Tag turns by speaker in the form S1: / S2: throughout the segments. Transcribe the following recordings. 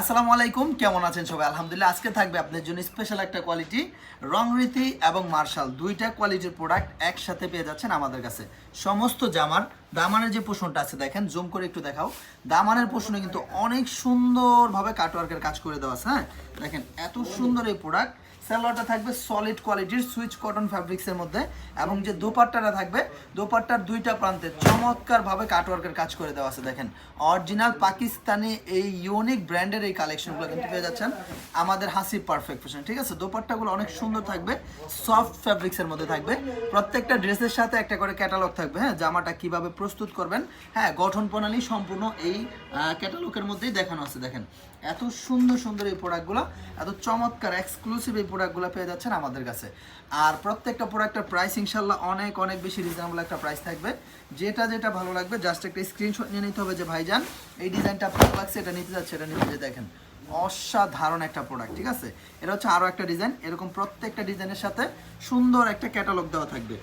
S1: আসসালামু আলাইকুম, কেমন আছেন সবাই? আলহামদুলিল্লাহ, আজকে থাকবে আপনার জন্য স্পেশাল একটা কোয়ালিটি রংরীতি এবং মার্শাল। দুইটা কোয়ালিটির প্রোডাক্ট একসাথে পেয়ে যাচ্ছেন আমাদের কাছে। সমস্ত জামার, দামানের যে পোষণটা আছে, দেখেন জুম করে একটু দেখাও। দামানের পোষণে কিন্তু অনেক সুন্দরভাবে কাটওয়ার্কের কাজ করে দেওয়া আছে হ্যাঁ? দেখেন, এত সুন্দর এই প্রোডাক্ট সালোয়ারটা থাকবে সলিড কোয়ালিটির সুইচ কটন ফ্যাব্রিক্সের মধ্যে এবং যে দোপাট্টাটা থাকবে, দোপাট্টার দুইটা প্রান্তে চমৎকারভাবে কাটওয়ার্কের কাজ করে দেওয়া আছে, দেখেন। অরিজিনাল পাকিস্তানি এই ইউনিক ব্র্যান্ডের এই কালেকশনগুলো কিন্তু পেয়ে যাচ্ছেন আমাদের হাসি পারফেক্ট ফ্যাশন ঠিক আছে? দোপাট্টাগুলো অনেক সুন্দর থাকবে সফট ফ্যাব্রিক্সের মধ্যে থাকবে। প্রত্যেকটা ড্রেসের সাথে একটা করে ক্যাটালগ থাকবে হ্যাঁ? জামাটা কীভাবে প্রস্তুত করবেন হ্যাঁ? গঠন প্রণালী সম্পূর্ণ এই ক্যাটালগের মধ্যেই দেখানো আছে, দেখেন। এত সুন্দর সুন্দর এই প্রোডাক্টগুলো এত চমৎকার এক্সক্লুসিভ এই প্রোডাক্টগুলো পেয়ে যাচ্ছেন আমাদের কাছে। আর প্রত্যেকটা প্রোডাক্টের প্রাইস ইনশাল্লাহ অনেক অনেক বেশি রিজনেবল একটা প্রাইস থাকবে। যেটা যেটা ভালো লাগবে জাস্ট একটা স্ক্রিনশট নিয়ে নিতে হবে যে, ভাইজান, এই ডিজাইনটা ভালো লাগছে, এটা নিতে যাচ্ছে, এটা নিতে দেখেন, অসাধারণ একটা প্রোডাক্ট ঠিক আছে? এটা হচ্ছে আরও একটা ডিজাইন এরকম প্রত্যেকটা ডিজাইনের সাথে সুন্দর একটা ক্যাটালগ দেওয়া থাকবে।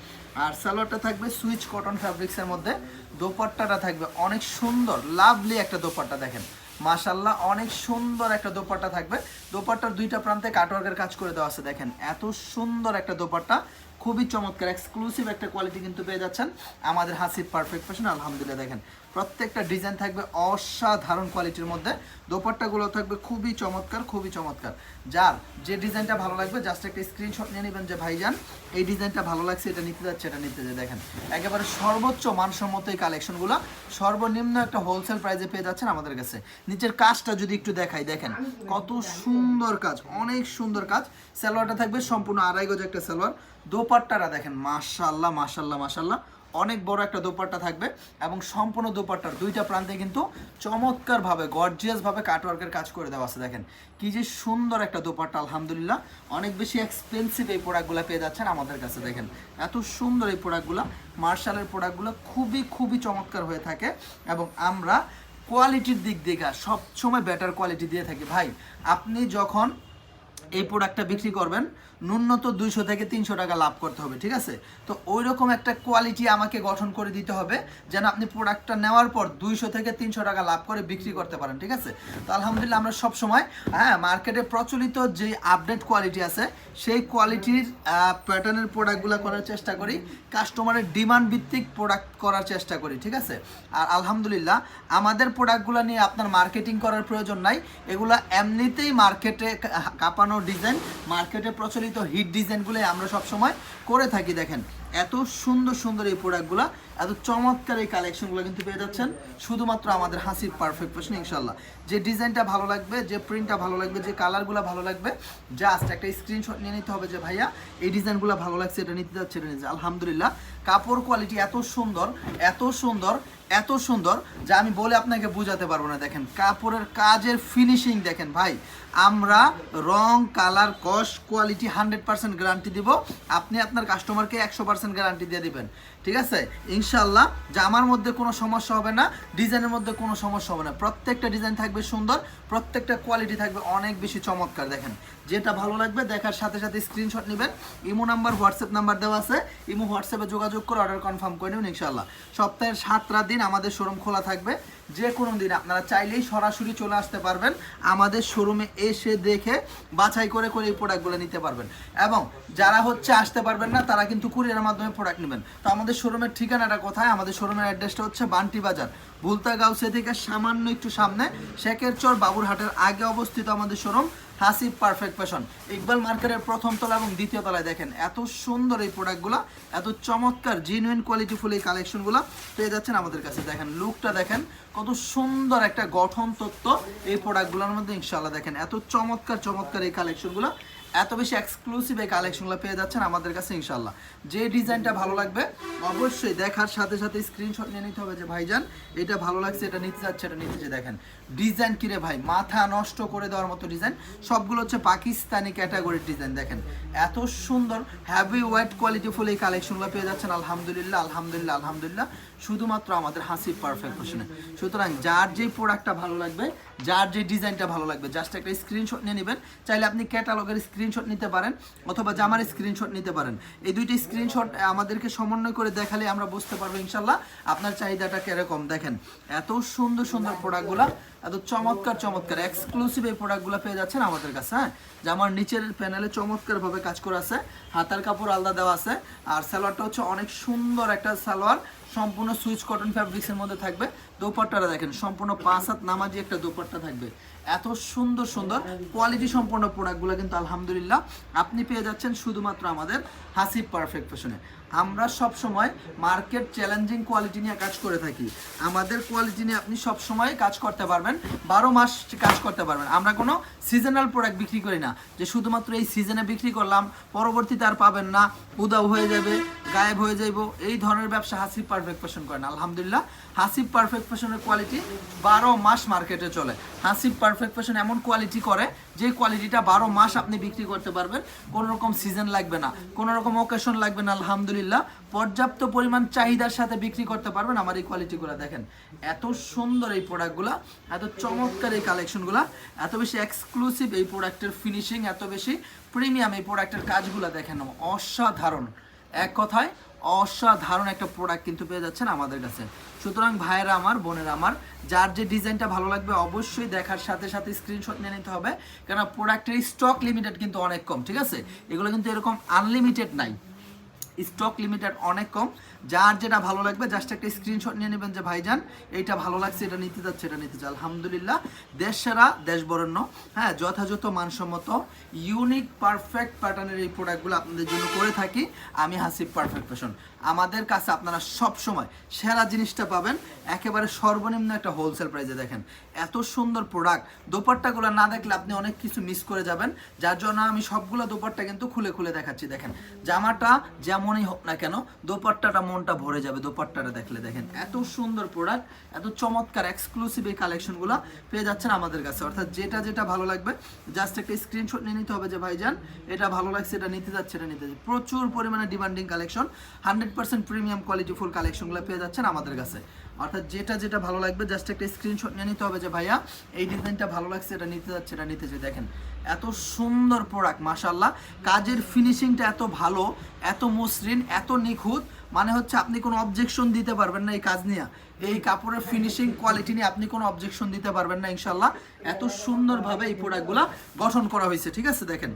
S1: আর সালোয়ারটা থাকবে সুইচ কটন ফ্যাব্রিক্সের মধ্যে, দোপাট্টাটা থাকবে, অনেক সুন্দর লাভলি একটা দোপাট্টা, দেখেন। মাশাল্লাহ অনেক সুন্দর একটা দোপাট্টা থাকবে। দোপাট্টার দুইটা প্রান্তে কাটওয়ার্কের কাজ করে দেওয়া আছে, দেখেন। এত সুন্দর একটা দোপাট্টা। খুবই চমৎকার এক্সক্লুসিভ একটা কোয়ালিটি কিন্তু পেয়ে যাচ্ছেন। আমাদের হাসির পারফেক্ট ফ্যাশন আলহামদুলিল্লাহ। দেখেন, প্রত্যেকটা ডিজাইন থাকবে অসাধারণ কোয়ালিটির মধ্যে। দোপাট্টাগুলো থাকবে খুবই চমৎকার খুবই চমৎকার। যার যে ডিজাইনটা ভালো লাগবে জাস্ট একটা স্ক্রিনশট নিয়ে নেবেন যে, ভাইজান, এই ডিজাইনটা ভালো লাগছে, এটা নিতে যাচ্ছে, এটা নিতে যায় দেখেন, একেবারে সর্বোচ্চ মানসম্মত এই কালেকশনগুলো সর্বনিম্ন একটা হোলসেল প্রাইসে পেয়ে যাচ্ছেন আমাদের কাছে। নিচের কাজটা যদি একটু দেখাই, দেখেন, কত সুন্দর কাজ, অনেক সুন্দর কাজ। সালোয়ারটা থাকবে সম্পূর্ণ আড়াই গজ একটা সালোয়ার। দোপাট্টারা দেখেন মাশাল্লাহ মাশাল্লাহ মাশাল্লাহ অনেক বড় একটা দোপাট্টা থাকবে এবং সম্পূর্ণ দোপাট্টার দুইটা প্রান্তে কিন্তু চমৎকারভাবে গর্জিয়াসভাবে কাটওয়ার্কের কাজ করে দেওয়া আছে, দেখেন। কি যে সুন্দর একটা দোপাট্টা, আলহামদুলিল্লাহ। অনেক বেশি এক্সপেন্সিভ এই প্রোডাক্টগুলো পেয়ে যাচ্ছেন আমাদের কাছে, দেখেন। এত সুন্দর এই প্রোডাক্টগুলো মার্শালের প্রোডাক্টগুলো খুবই খুবই চমৎকার হয়ে থাকে এবং আমরা কোয়ালিটির দিক থেকে সবসময় বেটার কোয়ালিটি দিয়ে থাকি। ভাই, আপনি যখন এই প্রোডাক্টটা বিক্রি করবেন ন্যূনত দুইশো থেকে তিনশো টাকা লাভ করতে হবে, ঠিক আছে? তো ওই রকম একটা কোয়ালিটি আমাকে গঠন করে দিতে হবে, যেন আপনি প্রোডাক্টটা নেওয়ার পর দুইশো থেকে তিনশো টাকা লাভ করে বিক্রি করতে পারেন, ঠিক আছে? তো আলহামদুলিল্লাহ আমরা সব সময় হ্যাঁ মার্কেটে প্রচলিত যে আপডেট কোয়ালিটি আছে, সেই কোয়ালিটির প্যাটার্নের প্রোডাক্টগুলো করার চেষ্টা করি কাস্টমারের ডিমান্ড ভিত্তিক প্রোডাক্ট করার চেষ্টা করি, ঠিক আছে? আর আলহামদুলিল্লাহ, আমাদের প্রোডাক্টগুলো নিয়ে আপনার মার্কেটিং করার প্রয়োজন নাই, এগুলো এমনিতেই মার্কেটে কাঁপানো ডিজাইন মার্কেটে প্রচলিত হিট ডিজাইনগুলো আমরা সবসময় করে থাকি, দেখেন। এত সুন্দর সুন্দর এই প্রোডাক্টগুলো এত চমৎকার এই কালেকশনগুলো কিন্তু পেয়ে যাচ্ছেন শুধুমাত্র আমাদের হাসির পারফেক্ট প্রশ্ন ইনশাল্লাহ যে ডিজাইনটা ভালো লাগবে, যে প্রিন্টটা ভালো লাগবে, যে কালারগুলো ভালো লাগবে জাস্ট একটা স্ক্রিনশট নিয়ে নিতে হবে যে, ভাইয়া, এই ডিজাইনগুলো ভালো লাগছে, এটা নিতে যাচ্ছে, এটা নিতে আলহামদুলিল্লাহ, কাপড় কোয়ালিটি এত সুন্দর এত সুন্দর এত সুন্দর, যা আমি বলে আপনাকে বোঝাতে পারব না, দেখেন। কাপড়ের কাজের ফিনিশিং দেখেন, ভাই। আমরা রং, কালার কস কোয়ালিটি হান্ড্রেড পার্সেন্ট গ্যারান্টি দিব। আপনি আপনার কাস্টমারকে একশো পার্সেন্ট গ্যারান্টি দিয়ে দিবেন। ঠিক আছে? ইনশাল্লাহ জামার মধ্যে কোনো সমস্যা হবে না, ডিজাইনের মধ্যে কোনো সমস্যা হবে না। প্রত্যেকটা ডিজাইন থাকবে সুন্দর, প্রত্যেকটা কোয়ালিটি থাকবে অনেক বেশি চমৎকার। দেখেন, যেটা ভালো লাগবে দেখার সাথে সাথে স্ক্রিনশট নেবেন। ইমো নাম্বার, হোয়াটসঅ্যাপ নাম্বার দেওয়া আছে। ইমো হোয়াটসঅ্যাপে যোগাযোগ করে অর্ডার কনফার্ম করে নেবেন ইনশাল্লাহ সপ্তাহের সাতটা দিন আমাদের শোরুম খোলা থাকবে। যে কোনো দিন আপনারা চাইলেই সরাসরি চলে আসতে পারবেন। আমাদের শোরুমে এসে দেখে বাছাই করে করে এই প্রোডাক্টগুলো নিতে পারবেন। এবং যারা হচ্ছে আসতে পারবেন না, তারা কিন্তু কুরিয়ার মাধ্যমে প্রোডাক্ট নেবেন। তো আমাদের শোরুমের ঠিকানাটা কোথায়? আমাদের শোরুমের অ্যাড্রেসটা হচ্ছে বান্টি বাজার। ভুলতা গাউসে থেকে সামান্য একটু সামনে শেখের চর বাবুরহাটের আগে অবস্থিত আমাদের showroom, Hasib perfect fashion. Iqbal মার্কেটের প্রথম তলা এবং দ্বিতীয় তলায় দেখেন, এত সুন্দর এই প্রোডাক্টগুলো, এত চমৎকার জেনুইন কোয়ালিটিফুল এই কালেকশনগুলো পেয়ে যাচ্ছেন আমাদের কাছে। দেখেন, লুকটা দেখেন, কত সুন্দর একটা গঠন তত্ত্ব এই প্রোডাক্টগুলোর মধ্যে ইনশাল্লাহ দেখেন, এত চমৎকার চমৎকার এই কালেকশনগুলো। এত বেশি এক্সক্লুসিভ এই কালেকশনগুলো পেয়ে যাচ্ছেন আমাদের কাছে ইনশাল্লাহ যে ডিজাইনটা ভালো লাগবে, অবশ্যই দেখার সাথে সাথে স্ক্রিনশট নিয়ে নিতে হবে যে ভাইজান, এটা ভালো লাগছে, এটা নিতে যাচ্ছে, এটা নিতে যে দেখেন। ডিজাইন কিরে ভাই? মাথা নষ্ট করে দেওয়ার মতো ডিজাইন সবগুলো হচ্ছে পাকিস্তানি ক্যাটাগরির ডিজাইন দেখেন। এত সুন্দর হ্যাভি ওয়াইট কোয়ালিটিফুল এই কালেকশনগুলো পেয়ে যাচ্ছেন, আলহামদুলিল্লাহ আলহামদুলিল্লাহ আলহামদুলিল্লাহ। শুধুমাত্র আমাদের হাসি পারফেক্ট ফ্যাশনে সুতরাং যার যেই প্রোডাক্টটা ভালো লাগবে, যার যে ডিজাইনটা ভালো লাগবে জাস্ট একটা স্ক্রিনশট নিয়ে নেবেন। চাইলে আপনি ক্যাটালগের স্ক্রিনশট নিতে পারেন অথবা জামার স্ক্রিনশট নিতে পারেন। এই দুইটি স্ক্রিনশট আমাদেরকে সমন্বয় করে দেখালে আমরা বুঝতে পারব ইনশাল্লাহ আপনার চাহিদাটা কীরকম। দেখেন, এত সুন্দর সুন্দর প্রোডাক্টগুলো এত চমৎকার চমৎকার। এক্সক্লুসিভ এই প্রোডাক্টগুলো পেয়ে যাচ্ছেন আমাদের কাছে হ্যাঁ? জামার নিচের প্যানেলে চমৎকারভাবে কাজ করা আছে, হাতার কাপড় আলাদা দেওয়া আছে, আর সালোয়ারটা হচ্ছে অনেক সুন্দর একটা সালোয়ার সম্পূর্ণ সুইচ কটন ফ্যাব্রিক্সের মধ্যে থাকবে। দোপাট্টাটা দেখেন, সম্পূর্ণ পাঁচ হাত নামাজি একটা দোপাট্টা থাকবে। এত সুন্দর সুন্দর কোয়ালিটি সম্পন্ন প্রোডাক্টগুলো কিন্তু আলহামদুলিল্লাহ আপনি পেয়ে যাচ্ছেন শুধুমাত্র আমাদের হাসিব পারফেক্ট ফ্যাশনে আমরা সব সময় মার্কেট চ্যালেঞ্জিং কোয়ালিটি নিয়ে কাজ করে থাকি। আমাদের কোয়ালিটি নিয়ে আপনি সব সময় কাজ করতে পারবেন, বারো মাস কাজ করতে পারবেন। আমরা কোনো সিজনাল প্রোডাক্ট বিক্রি করি না, যে শুধুমাত্র এই সিজনে বিক্রি করলাম, পরবর্তীতে আর পাবেন না, উদাও হয়ে যাবে, গায়েব হয়ে যাইব, এই ধরনের ব্যবসা হাসিব পারফেক্ট ফ্যাশন করেন। আলহামদুলিল্লাহ, হাসিব পারফেক্ট ফ্যাশনের কোয়ালিটি বারো মাস মার্কেটে চলে। হাসিব পারফেক্ট ফ্যাশন এমন কোয়ালিটি করে, যে কোয়ালিটিটা বারো মাস আপনি বিক্রি করতে পারবেন। কোনো রকম সিজন লাগবে না, কোনো রকম ওকেশন লাগবে না, আলহামদুলিল্লাহ। পর্যাপ্ত পরিমাণ চাহিদার সাথে বিক্রি করতে পারবেন আমার এই কোয়ালিটিগুলো দেখেন। এত সুন্দর এই প্রোডাক্টগুলো এত চমৎকার এই কালেকশনগুলো এত বেশি এক্সক্লুসিভ এই প্রোডাক্টের ফিনিশিং এত বেশি প্রিমিয়াম এই প্রোডাক্টের কাজগুলো দেখেন। অসাধারণ। এক কথায় অসাধারণ একটা প্রোডাক্ট কিন্তু পেয়ে যাচ্ছেন আমাদের কাছে। সুতরাং ভাইয়েরা আমার, বোনেরা আমার, যার যে ডিজাইনটা ভালো লাগবে অবশ্যই দেখার সাথে সাথে স্ক্রিনশট নিয়ে নিতে হবে। কেননা প্রোডাক্টের স্টক লিমিটেড কিন্তু অনেক কম, ঠিক আছে? এগুলো কিন্তু এরকম আনলিমিটেড নাই। স্টক লিমিটেড অনেক কম। যার যেটা ভালো লাগবে জাস্ট একটা স্ক্রিনশট নিয়ে নেবেন যে, ভাইজান, এইটা ভালো লাগছে, এটা নিতে যাচ্ছে, এটা নিতে চাল আলহামদুলিল্লাহ, দেশ সেরা, দেশ বরণ্য হ্যাঁ যথাযথ, মানসম্মত ইউনিক পারফেক্ট প্যাটার্নের এই প্রোডাক্টগুলো আপনাদের জন্য করে থাকি। আমি হাসিব পারফেক্ট ফ্যাশন আমাদের কাছে আপনারা সব সময় সেরা জিনিসটা পাবেন। একেবারে সর্বনিম্ন একটা হোলসেল প্রাইসে দেখেন। এত সুন্দর প্রোডাক্ট দোপাট্টাগুলো না দেখলে আপনি অনেক কিছু মিস করে যাবেন। যার জন্য আমি সবগুলো দোপাট্টা কিন্তু খুলে খুলে দেখাচ্ছি। দেখেন, জামাটা যেমনই হোক না কেন, দোপাট্টাটা মনটা ভরে যাবে দোপাট্টাটা দেখলে। দেখেন, এত সুন্দর প্রোডাক্ট এত চমৎকার এক্সক্লুসিভ এই কালেকশনগুলো পেয়ে যাচ্ছেন আমাদের কাছে। অর্থাৎ যেটা যেটা ভালো লাগবে জাস্ট একটা স্ক্রিনশট নিয়ে নিতে হবে যে, ভাইজান, এটা ভালো লাগছে, এটা নিতে যাচ্ছে, এটা নিতে যাচ্ছে। প্রচুর পরিমাণে demanding collection hundred percent premium quality full কালেকশনগুলো পেয়ে যাচ্ছেন আমাদের কাছে। অর্থাৎ যেটা যেটা ভালো লাগবে জাস্ট একটা স্ক্রিনশট নিয়ে নিতে হবে যে, ভাইয়া, এই ডিজাইনটা ভালো লাগছে, এটা নিতে যাচ্ছে, এটা নিতে যে দেখেন, এত সুন্দর প্রোডাক্ট মাশাল্লাহ কাজের ফিনিশিংটা এত ভালো, এত মসৃণ, এত নিখুঁত। মানে হচ্ছে আপনি কোনো অবজেকশন দিতে পারবেন না এই কাজ নিয়ে। এই কাপড়ের ফিনিশিং কোয়ালিটি নিয়ে আপনি কোনো অবজেকশন দিতে পারবেন না ইনশাল্লাহ এত সুন্দরভাবে এই প্রোডাক্টগুলো গঠন করা হয়েছে, ঠিক আছে? দেখেন,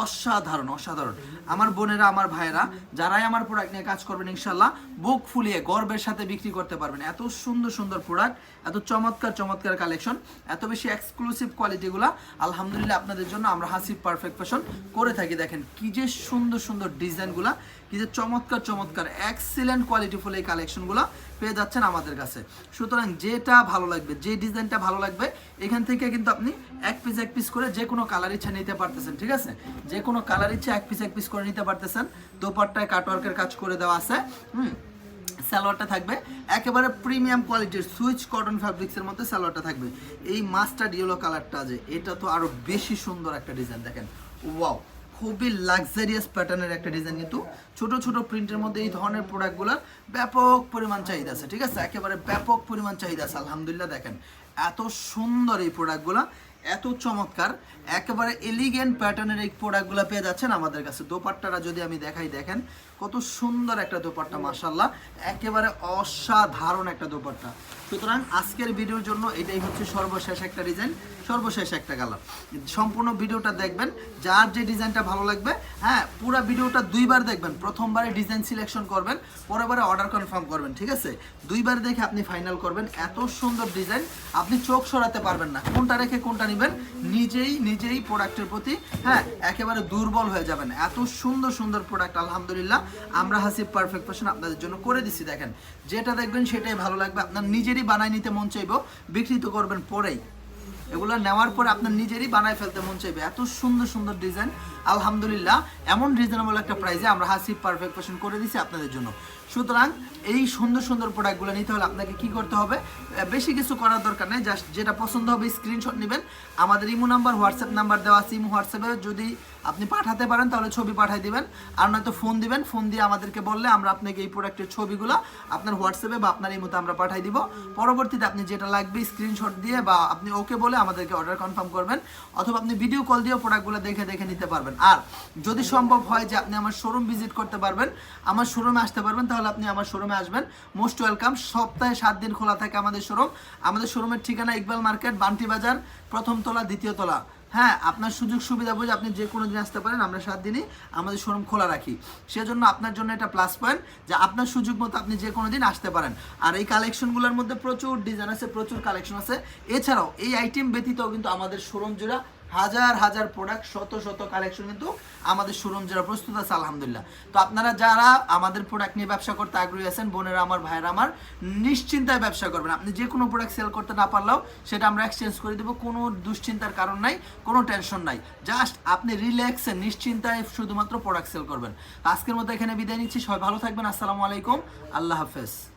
S1: অসাধারণ অসাধারণ। আমার বোনেরা, আমার ভাইয়েরা, যারাই আমার প্রোডাক্ট নিয়ে কাজ করবেন ইনশাল্লাহ বুক ফুলিয়ে গর্বের সাথে বিক্রি করতে পারবেন। এত সুন্দর সুন্দর প্রোডাক্ট এত চমৎকার চমৎকার কালেকশন এত বেশি এক্সক্লুসিভ কোয়ালিটিগুলো আলহামদুলিল্লাহ, আপনাদের জন্য আমরা হাসিব পারফেক্ট ফ্যাশন করে থাকি। দেখেন, কি যে সুন্দর সুন্দর ডিজাইনগুলো কি যে চমৎকার চমৎকার এক্সিলেন্ট কোয়ালিটিফুল এই কালেকশনগুলো পেয়ে যাচ্ছেন আমাদের কাছে। সুতরাং যেটা ভালো লাগবে, যে ডিজাইনটা ভালো লাগবে, এখান থেকে কিন্তু আপনি এক পিস এক পিস করে যে কোনো কালার ইচ্ছা নিতে পারতেছেন, ঠিক আছে? যে কোনো কালার ইচ্ছা এক পিস এক পিস করে নিতে পারতেছেন। দোপাট্টায় কাটওয়ার্কের কাজ করে দেওয়া আছে, হুম? সালোয়ারটা থাকবে। একেবারে প্রিমিয়াম কোয়ালিটির সুইচ কটন ফ্যাব্রিক্সের মধ্যে সালোয়ারটা থাকবে। এই মাস্টার্ড ইয়েলো কালারটা যে, এটা তো আরও বেশি সুন্দর একটা ডিজাইন দেখেন। ওয়াও খুবই লাক্সারিয়াস প্যাটার্নের একটা ডিজাইন কিন্তু ছোট ছোট প্রিন্টের মধ্যে এই ধরনের প্রোডাক্টগুলোর ব্যাপক পরিমাণ চাহিদা আছে, ঠিক আছে? একেবারে ব্যাপক পরিমাণ চাহিদা আছে, আলহামদুলিল্লাহ দেখেন। এত সুন্দর এই প্রোডাক্টগুলো এত চমৎকার, একেবারে এলিগেন্ট প্যাটার্নের এই প্রোডাক্টগুলো পেয়ে যাচ্ছেন আমাদের কাছে। দোপাট্টারা যদি আমি দেখাই, দেখেন কত সুন্দর একটা দোপাট্টা মাসাল্লাহ একেবারে অসাধারণ একটা দোপাট্টা। সুতরাং আজকের ভিডিওর জন্য এটাই হচ্ছে সর্বশেষ একটা ডিজাইন, সর্বশেষ একটা কালার। সম্পূর্ণ ভিডিওটা দেখবেন, যার যে ডিজাইনটা ভালো লাগবে হ্যাঁ পুরো ভিডিওটা দুইবার দেখবেন। প্রথমবারে ডিজাইন সিলেকশন করবেন, পরেরবারে অর্ডার কনফার্ম করবেন, ঠিক আছে? দুইবার দেখে আপনি ফাইনাল করবেন। এত সুন্দর ডিজাইন, আপনি চোখ সরাতে পারবেন না। কোনটা রেখে কোনটা নেবেন, নিজেই নিজেই প্রোডাক্টের প্রতি হ্যাঁ একেবারে দুর্বল হয়ে যাবেন। এত সুন্দর সুন্দর প্রোডাক্ট আলহামদুলিল্লাহ। আমরা হাসিব পারফেক্ট ফ্যাশন আপনাদের জন্য করে দিচ্ছি দেখেন। যেটা দেখবেন সেটাই ভালো লাগবে, আপনার নিজেরই বানাই নিতে মন চাইব বিক্রি তো করবেন পরেই। এগুলো নেওয়ার পর আপনার নিজেরই বানায় ফেলতে মন চাইবে। এত সুন্দর সুন্দর ডিজাইন আলহামদুলিল্লাহ, এমন রিজনেবল একটা প্রাইসে আমরা হাসিব পারফেক্ট ফ্যাশন করে দিছি আপনাদের জন্য। সুতরাং, এই সুন্দর সুন্দর প্রোডাক্টগুলো নিতে হলে আপনাকে কি করতে হবে? বেশি কিছু করার দরকার নেই জাস্ট যেটা পছন্দ হবে স্ক্রিনশট নেবেন। আমাদের ইমো নাম্বার, হোয়াটসঅ্যাপ নাম্বার দেওয়া আছে, ইমো হোয়াটসঅ্যাপে যদি আপনি পাঠাতে পারেন, তাহলে ছবি পাঠিয়ে দিবেন। আর নয়তো ফোন দিবেন, ফোন দিয়ে আমাদেরকে বললে আমরা আপনাকে এই প্রোডাক্টের ছবিগুলো আপনার হোয়াটসঅ্যাপে বা আপনার এই মতো আমরা পাঠিয়ে দিব। পরবর্তীতে আপনি যেটা লাগবে স্ক্রিনশট দিয়ে বা আপনি ওকে বলে আমাদেরকে অর্ডার কনফার্ম করবেন, অথবা আপনি ভিডিও কল দিয়েও প্রোডাক্টগুলো দেখে দেখে নিতে পারবেন। আর যদি সম্ভব হয় যে আপনি আমার শোরুম ভিজিট করতে পারবেন, আমার শোরুমে আসতে পারবেন, তাহলে আপনি আমার শোরুমে আসবেন। মোস্ট ওয়েলকাম সপ্তাহে সাত দিন খোলা থাকে আমাদের শোরুম আমাদের শোরুমের ঠিকানা ইকবাল মার্কেট, বান্টি বাজার, প্রথম তলা, দ্বিতীয় তলা। হ্যাঁ আপনার সুযোগ সুবিধা বুঝে আপনি যে কোনো দিন আসতে পারেন, আমরা সাত দিনই আমাদের শোরুম খোলা রাখি। সেজন্য আপনার জন্য এটা প্লাস পয়েন্ট যে আপনার সুযোগ মতো আপনি যে কোনো দিন আসতে পারেন। আর এই কালেকশনগুলোর মধ্যে প্রচুর ডিজাইন আছে, প্রচুর কালেকশন আছে। এছাড়াও এই আইটেম ব্যতীত কিন্তু আমাদের শোরুম জোড়া হাজার হাজার প্রোডাক্ট শত শত কালেকশন কিন্তু আমাদের শোরুম যারা প্রস্তুত আছে, আলহামদুলিল্লাহ। তো আপনারা যারা আমাদের প্রোডাক্ট নিয়ে ব্যবসা করতে আগ্রহী আছেন, বোনেরা আমার, ভাইয়েরা আমার, নিশ্চিন্তায় ব্যবসা করবেন। আপনি যে কোনো প্রোডাক্ট সেল করতে না পারলেও সেটা আমরা এক্সচেঞ্জ করে দেবো, কোনো দুশ্চিন্তার কারণ নাই, কোনো টেনশন নাই। জাস্ট আপনি রিল্যাক্সে নিশ্চিন্তায় শুধুমাত্র প্রোডাক্ট সেল করবেন। আজকের মতো এখানে বিদায় নিচ্ছি, সবাই ভালো থাকবেন, আসসালামু আলাইকুম, আল্লাহ হাফেজ।